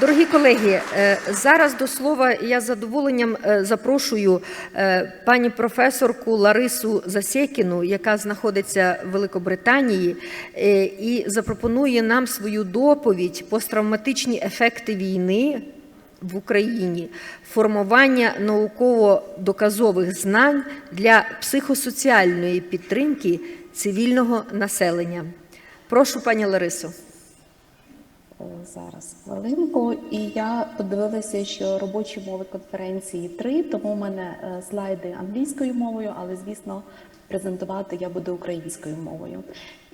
Дорогі колеги, е, зараз до слова я з задоволенням е, запрошую е, пані професорку Ларису Засєкіну, яка знаходиться в Великобританії, е, і запропонує нам свою доповідь посттравматичні ефекти війни в Україні, формування науково-доказових знань для психосоціальної підтримки цивільного населення. Прошу, пані Ларисо. Е, Зараз хвилинку, і я подивилася, що робочі мови конференції три, тому в мене е, слайди англійською мовою, але звісно, презентувати я буду українською мовою.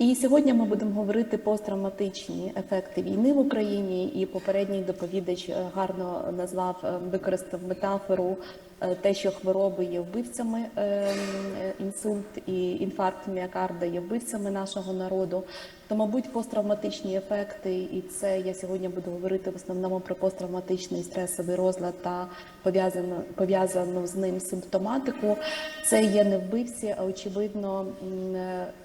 І сьогодні ми будемо говорити посттравматичні ефекти війни в Україні. І попередній доповідач е, гарно назвав е, використав метафору. е, Те, що хвороби є вбивцями, інсульт і інфаркт міокарда є вбивцями нашого народу, то, мабуть, посттравматичні ефекти, і це я сьогодні буду говорити в основному про посттравматичний стресовий розлад та пов'язану пов'язану з ним симптоматику. Це є не вбивці, а очевидно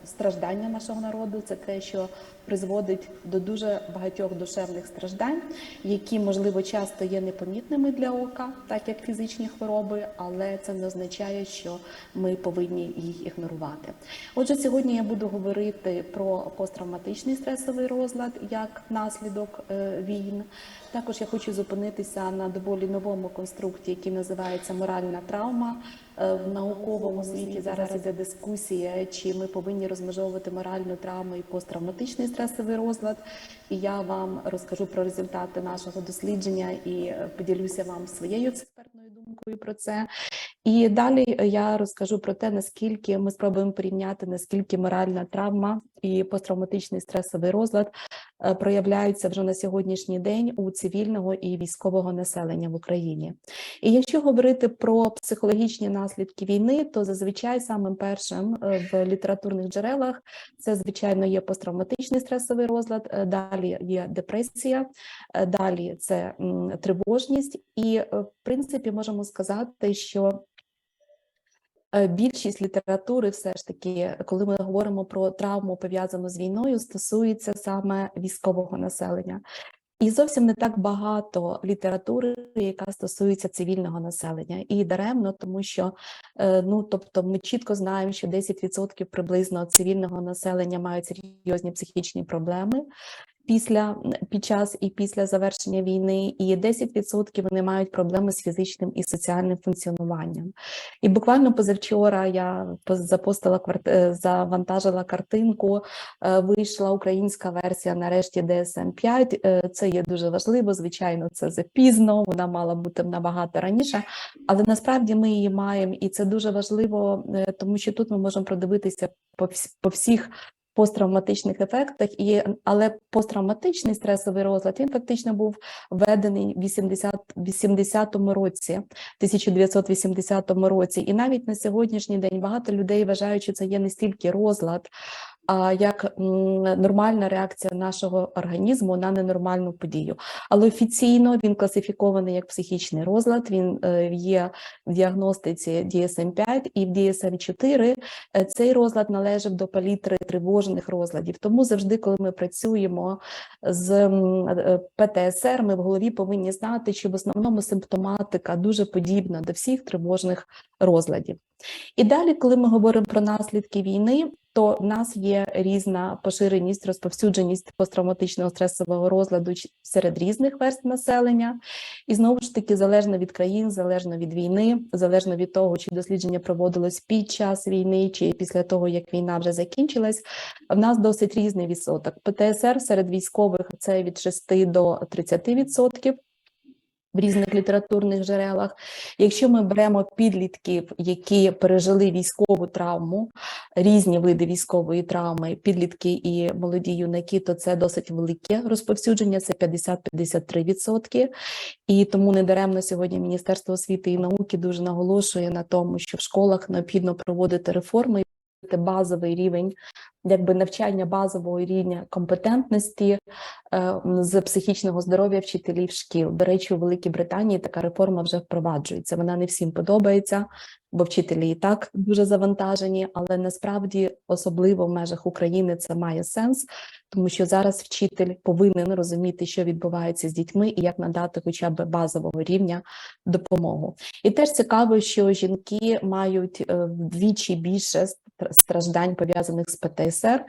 страждання нашого народу. Це те, що призводить до дуже багатьох душевних страждань, які можливо часто є непомітними для ока, так як фізичні хвороби, але це не означає, що ми повинні їх ігнорувати. Отже, сьогодні я буду говорити про посттравматичний стресовий розлад як наслідок е, війн. Також я хочу зупинитися на доволі новому конструкті, який називається моральна травма. Е, В науковому світі зараз іде дискусія, чи ми повинні розмежовувати моральну травму і посттравматичний стресовий розлад. І я вам розкажу про результати нашого дослідження і е, поділюся вам своєю експертною думкою про це. І далі я розкажу про те, наскільки ми спробуємо порівняти, наскільки моральна травма і посттравматичний стресовий розлад е, проявляються вже на сьогоднішній день у цивільного і військового населення в Україні. І якщо говорити про психологічні наслідки війни, то зазвичай самим першим е, в літературних джерелах це звичайно є посттравматичний стресовий розлад, е, далі є депресія, е, далі це тривожність, і е, в принципі можемо сказати, що Е, Більшість літератури, все ж таки, коли ми говоримо про травму пов'язану з війною, стосується саме військового населення. І зовсім не так багато літератури, яка стосується цивільного населення, і даремно, тому що е, ну тобто ми чітко знаємо, що 10% приблизно цивільного населення мають серйозні психічні проблеми. Після під час і після завершення війни, і 10% вони мають проблеми з фізичним і соціальним функціонуванням. І буквально позавчора я запостила е, завантажила картинку. е, Вийшла українська версія нарешті DSM 5 Це є дуже важливо. Звичайно, це запізно. Вона мала бути набагато раніше, але насправді ми її маємо, і це дуже важливо, е, тому що тут ми можемо продивитися по всіх. Посттравматичних ефектах, і але посттравматичний стресовий розлад він фактично був введений в 80, 80-му році, 1980 році, і навіть на сьогоднішній день багато людей вважають, що це є не стільки розлад, як нормальна реакція нашого організму на ненормальну подію. Але офіційно він класифікований як психічний розлад. Він е, є в діагностиці DSM-5 і в DSM-4 е, цей розлад належав до палітри тривожних розладів. Тому завжди, коли ми працюємо з е, ПТСР, ми в голові повинні знати, що в основному симптоматика дуже подібна до всіх тривожних розладів. І далі, коли ми говоримо про наслідки війни, то в нас є різна поширеність, розповсюдженість посттравматичного стресового розладу серед різних верств населення. І знову ж таки, залежно від країн, залежно від війни, залежно від того, чи дослідження проводилось під час війни, чи після того, як війна вже закінчилась, в нас досить різний відсоток. ПТСР серед військових це від 6 до 30%. В різних літературних джерелах. Якщо ми беремо підлітків, які пережили військову травму, різні види військової травми, підлітки і молоді юнаки, то це досить велике розповсюдження, це 50-53%. І тому недаремно сьогодні Міністерство освіти і науки дуже наголошує на тому, що в школах необхідно проводити реформи. Базовий рівень, якби навчання базового рівня компетентності е, з психічного здоров'я вчителів шкіл. До речі, у Великій Британії така реформа вже впроваджується. Вона не всім подобається. Бо вчителі і так дуже завантажені, але насправді, особливо в межах України, це має сенс, тому що зараз вчитель повинен розуміти, що відбувається з дітьми і як надати хоча б базового рівня допомогу. І теж цікаво, що жінки мають е, вдвічі більше страждань пов'язаних з ПТСР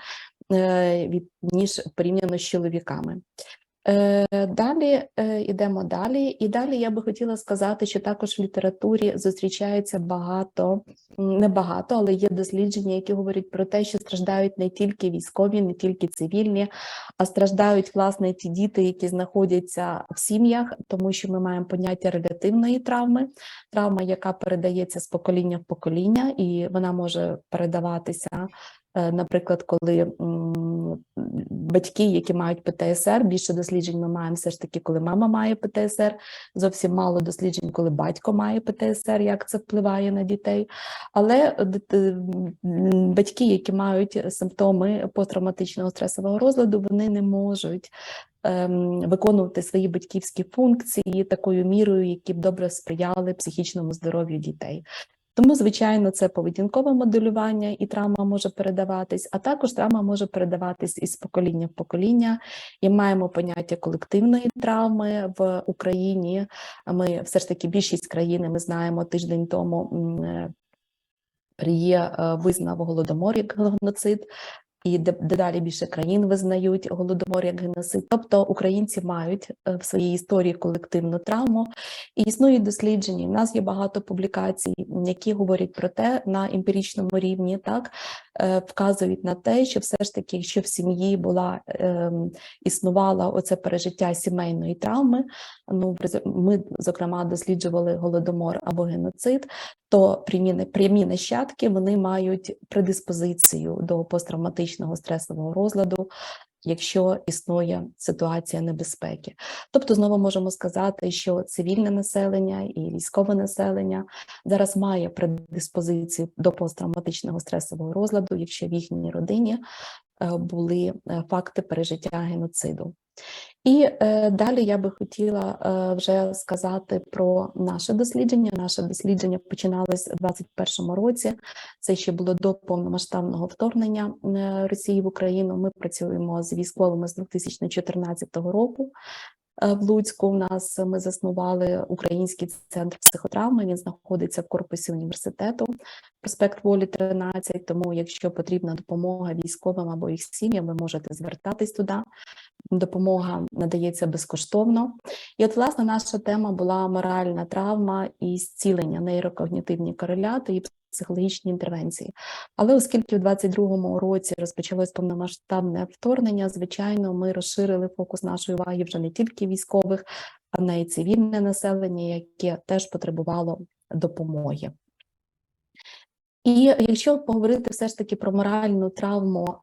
е, ніж порівняно з чоловіками. Е, Далі е, йдемо далі, і далі я би хотіла сказати, що також в літературі зустрічається багато, не багато, але є дослідження, які говорять про те, що страждають не тільки військові, не тільки цивільні, а страждають власне ті діти, які знаходяться в сім'ях, тому що ми маємо поняття релятивної травми, травма, яка передається з покоління в покоління, і вона може передаватися. е, Наприклад, коли батьки, які мають ПТСР, більше досліджень ми маємо все ж таки, коли мама має ПТСР, зовсім мало досліджень, коли батько має ПТСР, як це впливає на дітей. Але батьки, які мають симптоми посттравматичного стресового розладу, вони не можуть ем, виконувати свої батьківські функції такою мірою, які б добре сприяли психічному здоров'ю дітей. Тому, звичайно, це поведінкове моделювання, і травма може передаватись, а також травма може передаватись із покоління в покоління. І маємо поняття колективної травми в Україні. Ми все ж таки більшість країни ми знаємо тиждень тому. е, Є е, визнав голодомор як геноцид, і де- дедалі більше країн визнають голодомор як геноцид. Тобто українці мають е, в своїй історії колективну травму, і існують дослідження. У нас є багато публікацій, які говорять про те на емпірічному рівні, так вказують на те, що все ж таки, якщо в сім'ї була ем, існувала оце пережиття сімейної травми. Ну ми зокрема досліджували голодомор або геноцид, то прямі, прямі нащадки вони мають предиспозицію до посттравматичного стресового розладу, якщо існує ситуація небезпеки. Тобто, знову можемо сказати, що цивільне населення і військове населення зараз має предиспозицію до посттравматичного стресового розладу, якщо в їхній родині були е, факти пережиття геноциду. І е, далі я би хотіла е, вже сказати про наше дослідження. Наше дослідження починалось у 2021 році. Це ще було до повномасштабного вторгнення е, Росії в Україну. Ми працюємо з військовими з 2014 року. Е, В Луцьку у нас ми заснували український центр психотравми. Він знаходиться в корпусі університету, проспект Волі 13. Тому, якщо потрібна допомога військовим або їх сім'ям, ви можете звертатись туди. Допомога надається безкоштовно. І от, власне, наша тема була моральна травма і зцілення, нейрокогнітивні кореляти і психологічні інтервенції. Але оскільки у 22-му році розпочалось повномасштабне вторгнення, звичайно, ми розширили фокус нашої уваги вже не тільки військових, а й цивільне населення, яке теж потребувало допомоги. І якщо поговорити все ж таки про моральну травму,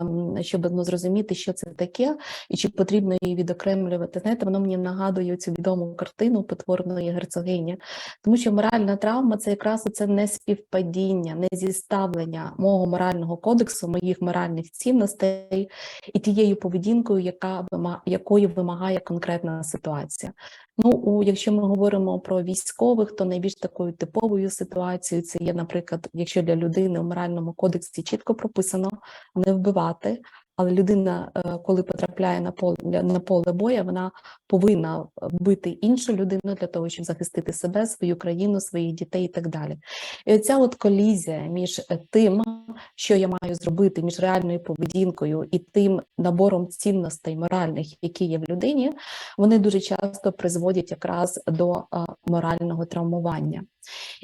ем, щоб ну, зрозуміти, що це таке, і чи потрібно її відокремлювати, знаєте, воно мені нагадує цю відому картину потворної герцогині, тому що моральна травма це якраз це не співпадіння, не зіставлення мого морального кодексу, моїх моральних цінностей і тією поведінкою, яка вима- якої вимагає конкретна ситуація. Ну, у, якщо ми говоримо про військових, то найбільш такою типовою ситуацією це є, наприклад, якщо для людини в моральному кодексі чітко прописано не вбивати, але людина, е, коли потрапляє на поле на поле бою, вона повинна вбити іншу людину для того, щоб захистити себе, свою країну, своїх дітей і так далі. І оця от колізія між е, тим, що я маю зробити, між реальною поведінкою і тим набором цінностей моральних, які є в людині, вони дуже часто призводять якраз до е, морального травмування.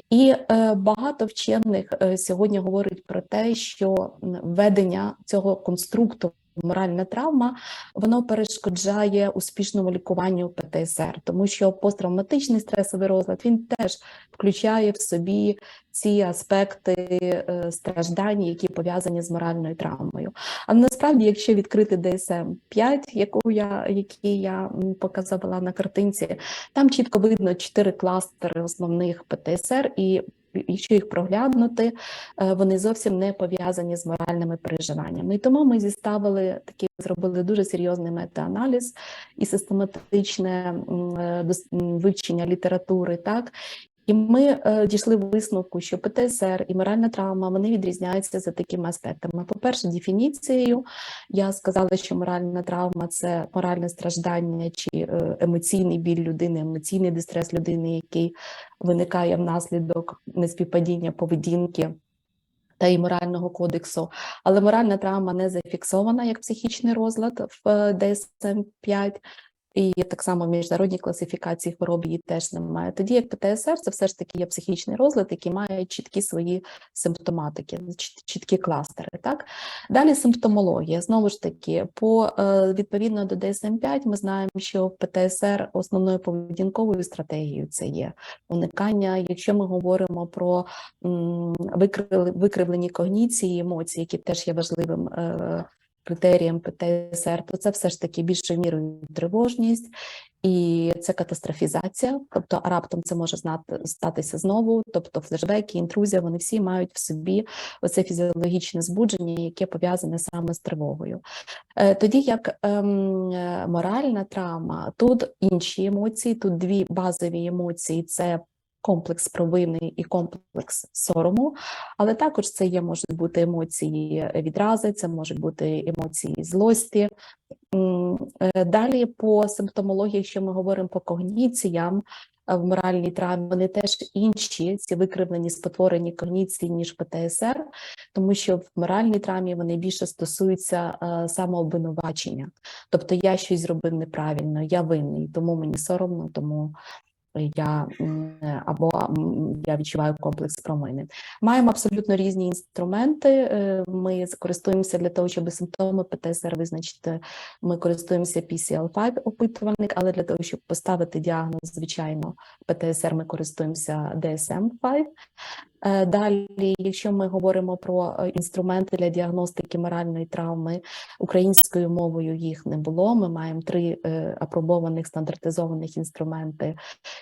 І е, багато вчених е, сьогодні говорить про те, що введення цього конструкту моральна травма воно перешкоджає успішному лікуванню ПТСР, тому що посттравматичний стресовий розлад він теж включає в собі ці аспекти е, страждань, які пов'язані з моральною травмою. Але насправді, якщо відкрити DSM 5 яку я які я показувала на картинці, там чітко видно чотири кластери основних ПТСР, і якщо їх проглянути, е, вони зовсім не пов'язані з моральними переживаннями. І тому ми зіставили такі, зробили дуже серйозний метааналіз і систематичне е, вивчення літератури, так. І ми е, дійшли висновку, що ПТСР і моральна травма вони відрізняються за такими аспектами. По-перше, дефініцією я сказала, що моральна травма це моральне страждання чи е, емоційний біль людини, емоційний дистрес людини, який виникає внаслідок неспівпадіння поведінки та і морального кодексу. Але моральна травма не зафіксована як психічний розлад в е, DSM-5, і так само в міжнародній класифікації хвороб її теж немає. Тоді як ПТСР, це все ж таки є психічний розлад, який має чіткі свої симптоматики, чіткі кластери. Так далі симптомологія. Знову ж таки, по е, відповідно до DSM-5 ми знаємо, що в ПТСР основною поведінковою стратегією це є уникання. Якщо ми говоримо про викривлені когніції, емоції, які теж є важливим е, критерієм ПТСР, то це все ж таки більшою мірою тривожність. І це катастрофізація, тобто а раптом це може знати статися знову. Тобто флешбеки, інтрузія, вони всі мають в собі оце фізіологічне збудження, яке пов'язане саме з тривогою. Е, Тоді як ем, моральна травма, тут інші емоції, тут дві базові емоції: це комплекс провини і комплекс сорому, але також це є можуть бути емоції відрази, це можуть бути емоції злості. Е, Далі по симптомології, якщо ми говоримо по когніціям. е, В моральній травмі вони теж інші, ці викривлені спотворені когніції, ніж ПТСР, тому що в моральній травмі вони більше стосуються е, самообвинувачення. Тобто я щось зробив неправильно, я винний, тому мені соромно, тому я або я відчуваю комплекс провини. Маємо абсолютно різні інструменти. е, Ми користуємося для того, щоб симптоми ПТСР визначити. Ми користуємося PCL5 опитувальник, але для того, щоб поставити діагноз, звичайно, ПТСР, ми користуємося DSM-5. Е, Далі, якщо ми говоримо про е, інструменти для діагностики моральної травми, українською мовою їх не було. Ми маємо три е, апробованих стандартизованих інструменти,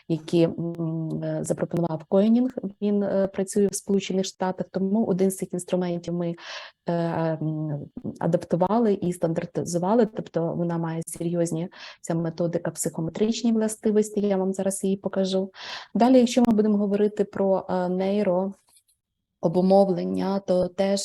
які запропонував Койнінг. Він працює в Сполучених Штатах. Тому один з цих інструментів ми адаптували і стандартизували. Тобто вона має серйозні ця методика психометричні властивості. Я вам зараз її покажу. Далі, якщо ми будемо говорити про нейро. Обумовлення, то теж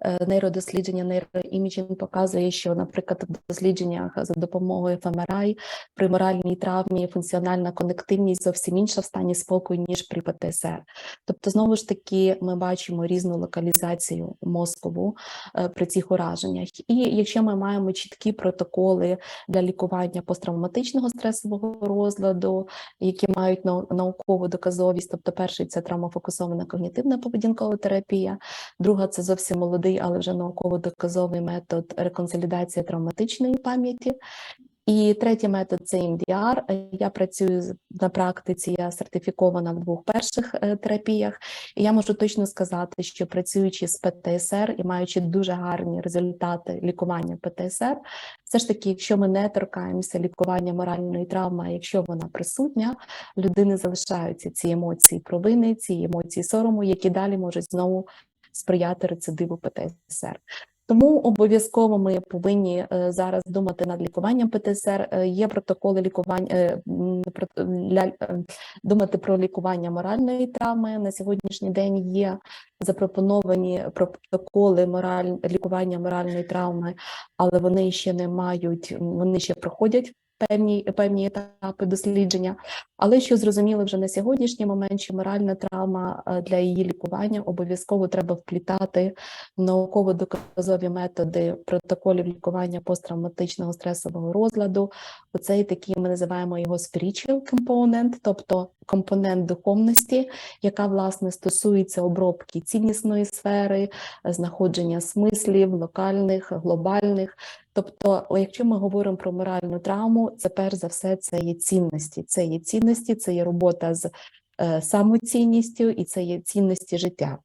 е, нейродослідження, нейроіміджинг показує, що, наприклад, в дослідженнях за допомогою ФМРА при моральній травмі функціональна конективність зовсім інша в стані спокою, ніж при ПТСР. Тобто, знову ж таки, ми бачимо різну локалізацію мозкову е, при цих ураженнях. І якщо ми маємо чіткі протоколи для лікування посттравматичного стресового розладу, які мають нау- наукову доказовість, тобто перший це травмофокусована когнітивна поведінкова терапія, друга це зовсім молодий, але вже науково доказовий метод реконсолідації травматичної пам'яті. І третій метод це. Е, Я працюю на практиці, я сертифікована в двох перших е, терапіях. І я можу точно сказати, що працюючи з ПТСР і маючи дуже гарні результати лікування ПТСР, все ж таки, якщо ми не торкаємося лікування моральної травми, а якщо вона присутня, людини залишаються ці емоції провини, ці емоції сорому, які далі можуть знову сприяти рецидиву ПТСР. Тому обов'язково ми повинні е, зараз думати над лікуванням ПТСР. Е, Є протоколи лікування е, думати про лікування моральної травми. На сьогоднішній день є запропоновані протоколи мораль лікування моральної травми, але вони ще не мають, вони ще проходять певні певні етапи дослідження. Але що зрозуміло вже на сьогоднішній момент, що моральна травма е, для її лікування обов'язково треба вплітати в науково-доказові методи протоколів лікування посттравматичного стресового розладу. Оцей такий ми називаємо його spiritual component, тобто компонент духовності, яка власне стосується обробки ціннісної сфери, е, знаходження смислів локальних, глобальних. Тобто, якщо ми говоримо про моральну травму, це перш за все це є цінності. Це є цінності, це є робота з е, самоцінністю і це є цінності життя.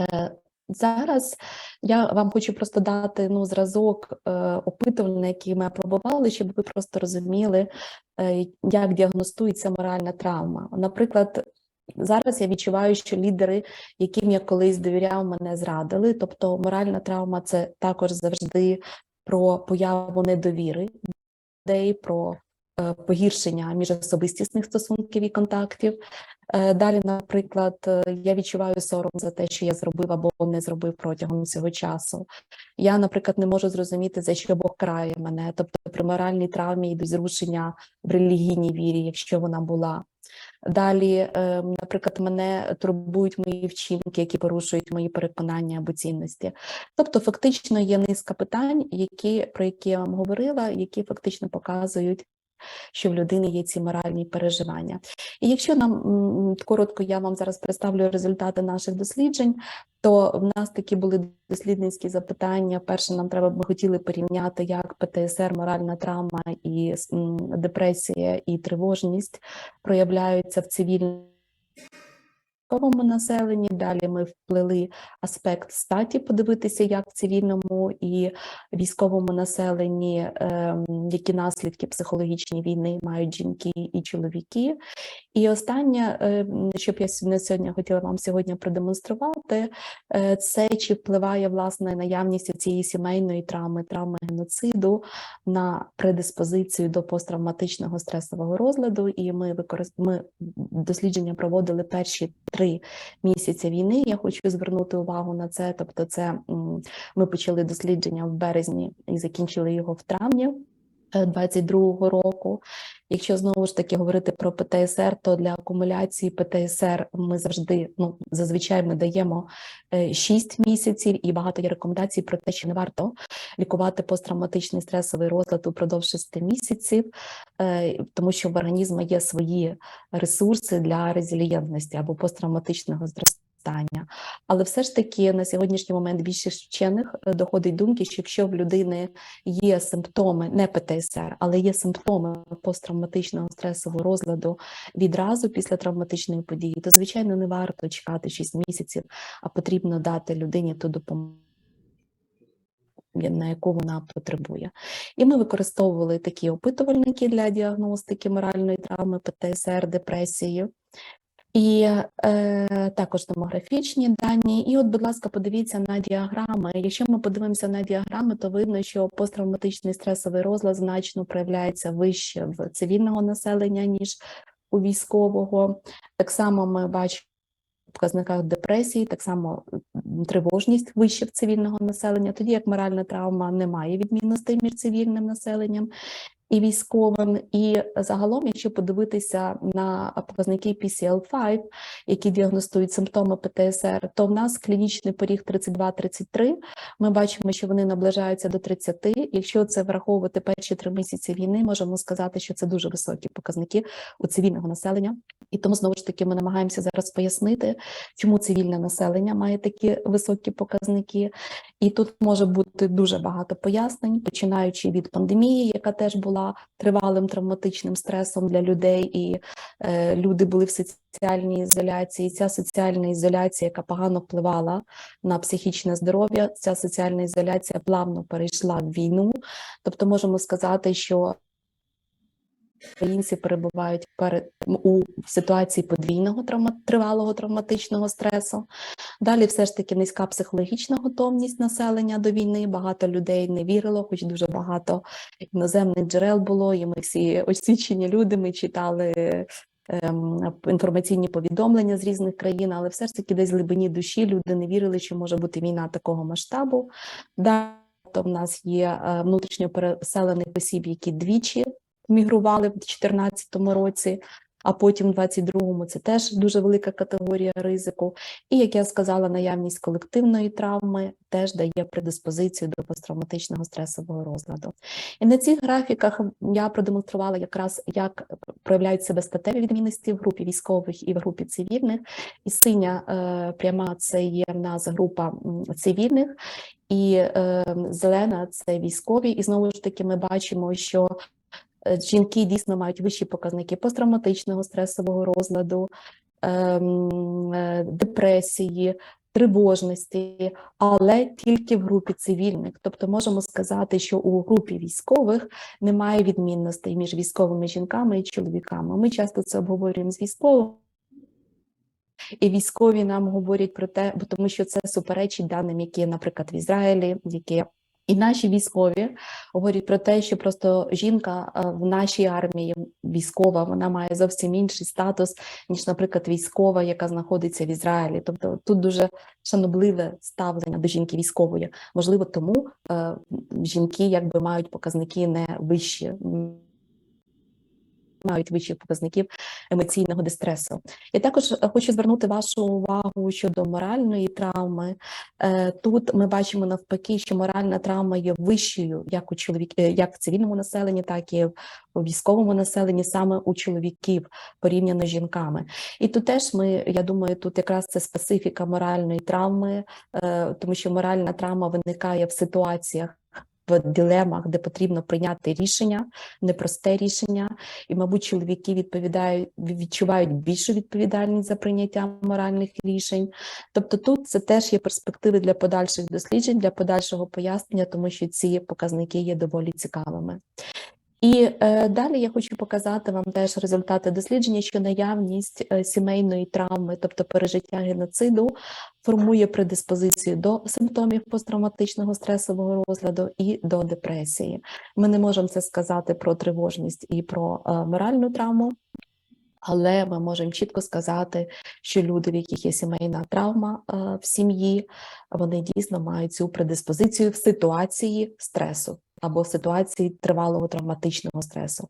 Е, Зараз я вам хочу просто дати ну, зразок е, опитування, який ми апробували, щоб ви просто розуміли, е, як діагностується моральна травма. Наприклад, зараз я відчуваю, що лідери, яким я колись довіряв, мене зрадили. Тобто, моральна травма це також завжди про появу недовіри людей, про е, погіршення міжособистісних стосунків і контактів. Е, Далі, наприклад, е, я відчуваю сором за те, що я зробив або не зробив протягом цього часу. Я, наприклад, не можу зрозуміти, за що Бог крає мене. Тобто при моральній травмі йдуть зрушення в релігійній вірі, якщо вона була. Далі, е, наприклад, мене турбують мої вчинки, які порушують мої переконання або цінності. Тобто, фактично є низка питань, які, про які я вам говорила, які фактично показують, що в людини є ці моральні переживання. І якщо нам коротко, я вам зараз представлю результати наших досліджень, то в нас такі були дослідницькі запитання. Перше, нам треба ми хотіли порівняти, як ПТСР, моральна травма і депресія і тривожність проявляються в цивільному населенні. Далі ми вплели аспект статі, подивитися, як в цивільному і військовому населенні, ем, які наслідки психологічні війни мають жінки і чоловіки. І останнє, ем, що б я сьогодні хотіла вам сьогодні продемонструвати, е, це чи впливає власне наявність цієї сімейної травми, травми геноциду на предиспозицію до посттравматичного стресового розладу. І ми використ... ми дослідження проводили перші три місяці війни. Я хочу звернути увагу на це. Тобто, це ми почали дослідження в березні і закінчили його в травні. 22-го року. Якщо знову ж таки говорити про ПТСР, то для акумуляції ПТСР ми завжди, ну зазвичай ми даємо 6 місяців, і багато є рекомендацій про те, що не варто лікувати посттравматичний стресовий розлад упродовж 6 місяців, е, тому що в організму є свої ресурси для резилієнтності або посттравматичного зростання. Але все ж таки на сьогоднішній момент більшість вчених е, доходить думки, що якщо в людини є симптоми, не ПТСР, але є симптоми посттравматичного стресового розладу відразу після травматичної події, то звичайно не варто чекати 6 місяців, а потрібно дати людині ту допомогу. На яку вона потребує, і ми використовували такі опитувальники для діагностики моральної травми, ПТСР, депресії. І е, також томографічні дані. І, от, будь ласка, подивіться на діаграми. Якщо ми подивимося на діаграми, то видно, що посттравматичний стресовий розлад значно проявляється вище в цивільного населення, ніж у військового. Так само ми бачимо показниках депресії, так само тривожність вище в цивільного населення, тоді як моральна травма не має відмінностей між цивільним населенням і військовим. І загалом, якщо подивитися на показники PCL5, які діагностують симптоми ПТСР, то в нас клінічний поріг 32-33. Ми бачимо, що вони наближаються до 30. Якщо це враховувати перші три місяці війни, можемо сказати, що це дуже високі показники у цивільного населення. І тому знову ж таки ми намагаємося зараз пояснити, чому цивільне населення має такі високі показники. І тут може бути дуже багато пояснень, починаючи від пандемії, яка теж була тривалим травматичним стресом для людей, і е, люди були в соціальній ізоляції. Ця соціальна ізоляція, яка погано впливала на психічне здоров'я, ця соціальна ізоляція плавно перейшла в війну. Тобто, можемо сказати, що Українці перебувають перед у ситуації подвійного травма, тривалого травматичного стресу. Далі, все ж таки, низька психологічна готовність населення до війни. Багато людей не вірило, хоч дуже багато іноземних джерел було. І ми всі освічені люди. Ми читали ем, інформаційні повідомлення з різних країн, але все ж таки, десь в глибині душі люди не вірили, що може бути війна такого масштабу. Далі в нас є е, внутрішньо переселених осіб, які двічі мігрували в 2014 році, а потім в 22-му це теж дуже велика категорія ризику. І як я сказала, наявність колективної травми теж дає предиспозицію до посттравматичного стресового розладу. І на цих графіках я продемонструвала якраз, як проявляють себе статеві відмінності в групі військових і в групі цивільних. І синя е, пряма це є в нас група цивільних, і е, зелена це військові. І знову ж таки, ми бачимо, що Жінки дійсно мають вищі показники посттравматичного стресового розладу, ем, е, депресії, тривожності, але тільки в групі цивільних. Тобто можемо сказати, що у групі військових немає відмінностей між військовими жінками і чоловіками. Ми часто це обговорюємо з військовими. І військові нам говорять про те, тому що це суперечить даним, які, наприклад, в Ізраїлі, які І наші військові говорять про те, що просто жінка е, в нашій армії військова, вона має зовсім інший статус, ніж, наприклад, військова, яка знаходиться в Ізраїлі. Тобто тут дуже шанобливе ставлення до жінки військової. Можливо, тому е, жінки якби мають показники не вищі. Мають вищих показників емоційного дистресу. Я також е, хочу звернути вашу увагу щодо моральної травми. Е, Тут ми бачимо навпаки, що моральна травма є вищою як у чоловік, е, як в цивільному населенні, так і у військовому населенні, саме у чоловіків порівняно з жінками. І тут теж ми, я думаю, тут якраз це специфіка моральної травми, тому що моральна травма виникає в ситуаціях. В дилемах, де потрібно прийняти рішення, непросте рішення, і, мабуть, чоловіки відповідають відчувають більшу відповідальність за прийняття моральних рішень. Тобто, тут це теж є перспективи для подальших досліджень, для подальшого пояснення, тому що ці показники є доволі цікавими. І е, далі я хочу показати вам теж результати дослідження, що наявність е, сімейної травми, тобто пережиття геноциду, формує предиспозицію до симптомів посттравматичного стресового розладу і до депресії. Ми не можемо це сказати про тривожність і про е, моральну травму. Але ми можемо чітко сказати, що люди, в яких є сімейна травма е, в сім'ї, вони дійсно мають цю предиспозицію в ситуації стресу або ситуації тривалого травматичного стресу,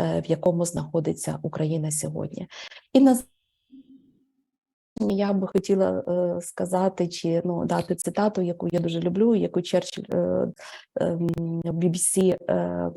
е, в якому знаходиться Україна сьогодні. І на я би хотіла е, сказати чи ну дати цитату, яку я дуже люблю, яку Черчилль е, е, BBC е,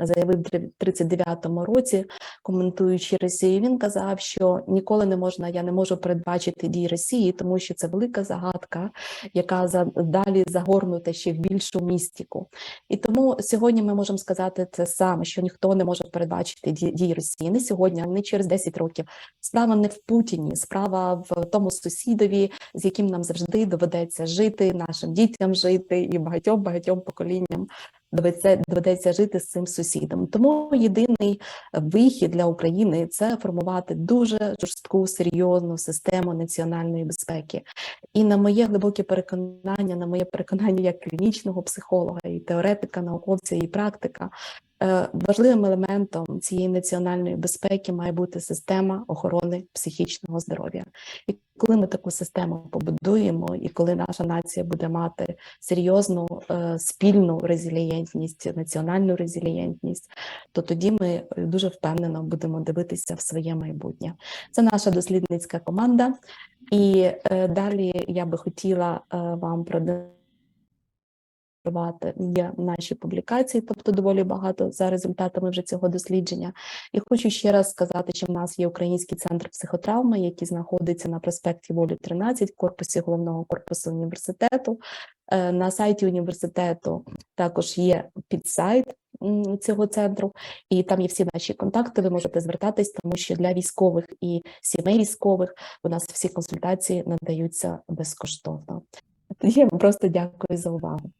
заявив в 39-му році, коментуючи Росію. Він казав, що ніколи не можна, я не можу передбачити дії Росії, тому що це велика загадка, яка за далі загорнута ще в більшу містику. І тому сьогодні ми можемо сказати це саме, що ніхто не може передбачити ді- дії Росії не сьогодні, а не через 10 років. Справа не в Путіні, справа в тому сусідові, з яким нам завжди доведеться жити, нашим дітям жити і багатьом багатьом поколінням доведеться, доведеться жити з цим сусідом. Тому єдиний вихід для України це формувати дуже жорстку серйозну систему національної безпеки. І на моє глибоке переконання, на моє переконання як клінічного психолога і теоретика, науковця і практика. е, Важливим елементом цієї національної безпеки має бути система охорони психічного здоров'я. І коли ми таку систему побудуємо, і коли наша нація буде мати серйозну е, спільну резилієнтність, національну резилієнтність, то тоді ми е, дуже впевнено будемо дивитися в своє майбутнє. Це наша дослідницька команда. І е, далі я би хотіла вам продемонструвати є наші публікації, тобто доволі багато за результатами вже цього дослідження. І хочу ще раз сказати, що в нас є Український центр психотравми, який знаходиться на проспекті Волі 13 в корпусі головного корпусу університету. Е, На сайті університету також є підсайт цього центру, і там є всі наші контакти. Ви можете звертатись, тому що для військових і сімей військових у нас всі консультації надаються безкоштовно. Я вам просто дякую за увагу.